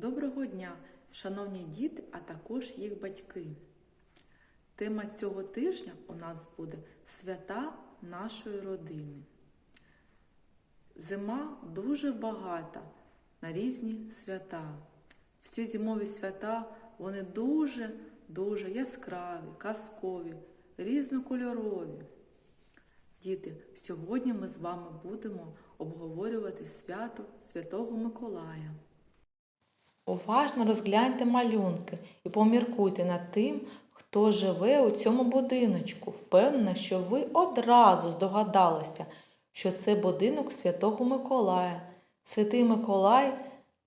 Доброго дня, шановні діти, а також їх батьки. Тема цього тижня у нас буде свята нашої родини. Зима дуже багата на різні свята. Всі зимові свята вони дуже дуже яскраві, казкові, різнокольорові. Діти, сьогодні ми з вами будемо обговорювати свято Святого Миколая. Уважно розгляньте малюнки і поміркуйте над тим, хто живе у цьому будиночку. Впевнена, що ви одразу здогадалися, що це будинок Святого Миколая. Святий Миколай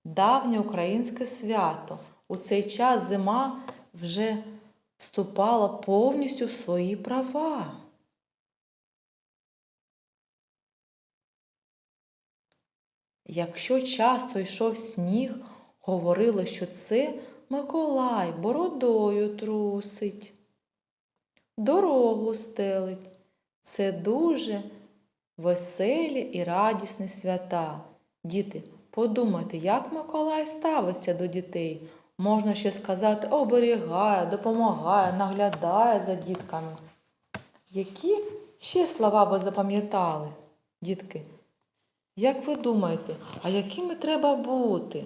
давнє українське свято. У цей час зима вже вступала повністю в свої права. Якщо часто йшов сніг, говорили, що це Миколай бородою трусить, дорогу стелить. Це дуже веселі і радісні свята. Діти, подумайте, як Миколай ставиться до дітей. Можна ще сказати, оберігає, допомагає, наглядає за дітками. Які ще слова ви запам'ятали, дітки? Як ви думаєте, а якими треба бути,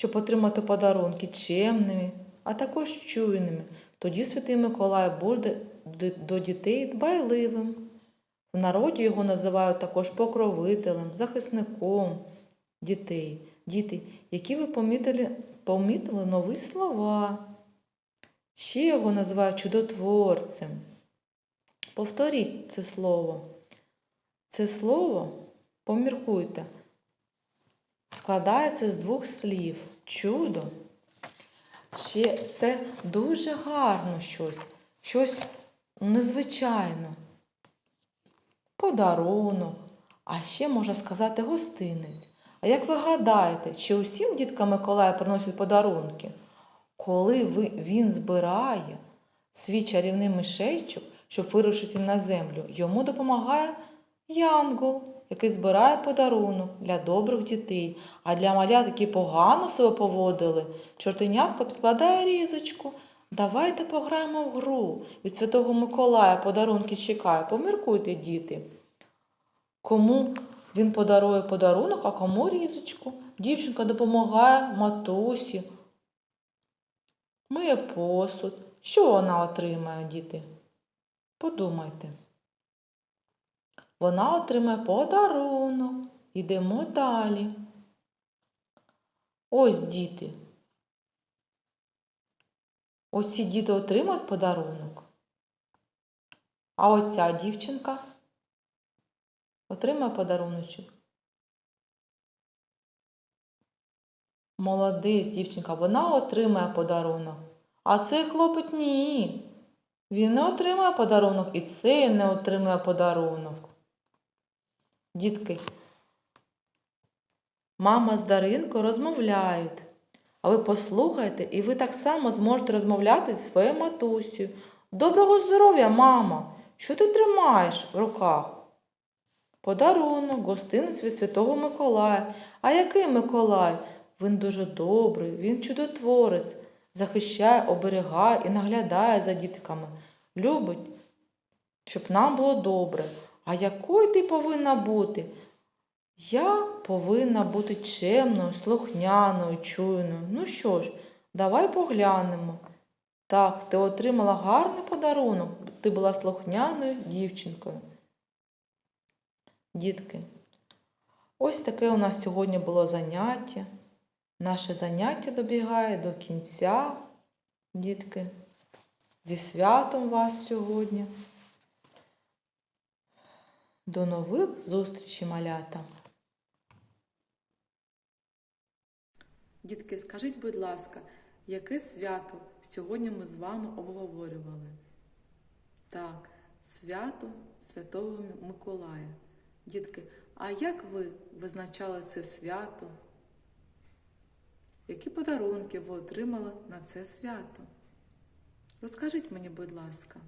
щоб отримати подарунки чемними, а також чуйними? Тоді святий Миколай буде до- дітей дбайливим. В народі його називають також покровителем, захисником дітей. Діти, які ви помітили, помітили нові слова. Ще його називають чудотворцем. Повторіть це слово. Це слово, поміркуйте, складається з двох слів. Чудо. Ще це дуже гарно щось, щось незвичайно. Подарунок, а ще можна сказати гостинець. А як ви гадаєте, чи усім діткам Миколая приносять подарунки? Коли ви, він збирає свій чарівний мишейчик, щоб вирушити на землю, йому допомагає янгол, який збирає подарунок для добрих дітей, а для малят, які погано себе поводили, чортенятка підкладає різочку. Давайте пограємо в гру. Від Святого Миколая подарунки чекає. Поміркуйте, діти. Кому він подарує подарунок, а кому різочку. Дівчинка допомагає матусі. Миє посуд. Що вона отримає, діти? Подумайте. Вона отримає подарунок. Йдемо далі. Ось діти. Ось ці діти отримують подарунок. А ось ця дівчинка отримає подаруночок. Молодець дівчинка, вона отримає подарунок. А цей хлопець ні. Він не отримає подарунок і цей не отримує подарунок. Дітки, мама з Даринкою розмовляють. А ви послухайте, і ви так само зможете розмовляти зі своєю матусею. Доброго здоров'я, мама! Що ти тримаєш в руках? Подарунок, гостинець від Святого Миколая. А який Миколай? Він дуже добрий, він чудотворець, захищає, оберігає і наглядає за дітками. Любить, щоб нам було добре. А якою ти повинна бути? Я повинна бути чемною, слухняною, чуйною. Ну що ж, давай поглянемо. Так, ти отримала гарний подарунок. Ти була слухняною дівчинкою. Дітки, ось таке у нас сьогодні було заняття. Наше заняття добігає до кінця, дітки. Зі святом вас сьогодні. До нових зустрічей, малята! Дітки, скажіть, будь ласка, яке свято сьогодні ми з вами обговорювали? Так, свято Святого Миколая. Дітки, а як ви визначали це свято? Які подарунки ви отримали на це свято? Розкажіть мені, будь ласка.